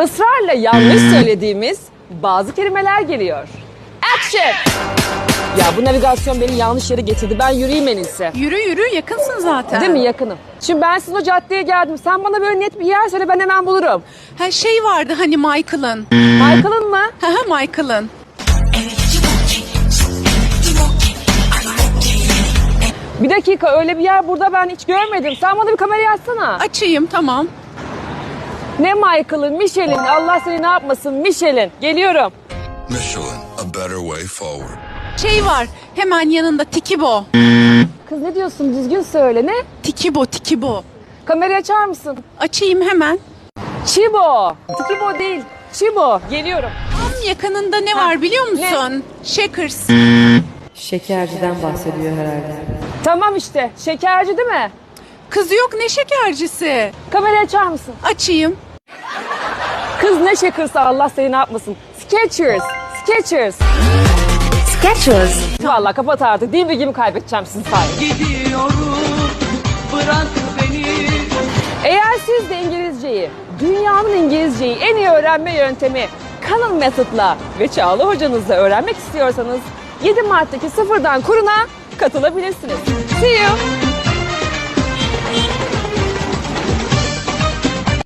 ısrarla yanlış söylediğimiz bazı kelimeler geliyor. Action! Ya bu navigasyon beni yanlış yere getirdi. Ben yürüyeyim en iyisi. Yürü yürü yakınsın zaten. Değil mi yakınım? Şimdi ben sizin o caddeye geldim. Sen bana böyle net bir yer söyle ben hemen bulurum. Ha şey vardı hani Michael'ın. Michael'ın mı? Ha ha Michael'ın. Bir dakika öyle bir yer burada ben hiç görmedim. Sen bana bir kamerayı açsana. Açayım tamam. Ne Michael'ın, Michel'in. Allah seni ne yapmasın Michel'in. Geliyorum. Michelin, a better way forward. Şey var hemen yanında Tikibo. Kız ne diyorsun düzgün söyle ne? Tikibo Tikibo. Kamerayı açar mısın? Açayım hemen. Chibo. Tikibo değil. Chibo. Geliyorum. Tam yakınında ne var biliyor musun? Shakers. Şekerciden bahsediyor herhalde. Tamam işte. Şekerci değil mi? Kız yok ne şekercisi. Kamerayı açar mısın? Açayım. Kız ne şakırsa Allah seni ne yapmasın. Skechers. Skechers. Skechers. Vallahi kapat artık. Değil bilgimi kaybedeceğim sizin sayenizde. Gidiyorum bırak beni Eğer siz de İngilizceyi, dünyanın İngilizceyi en iyi öğrenme yöntemi Canon Method'la ve Çağla hocanızla öğrenmek istiyorsanız 7 Mart'taki sıfırdan kuruna katılabilirsiniz. See you.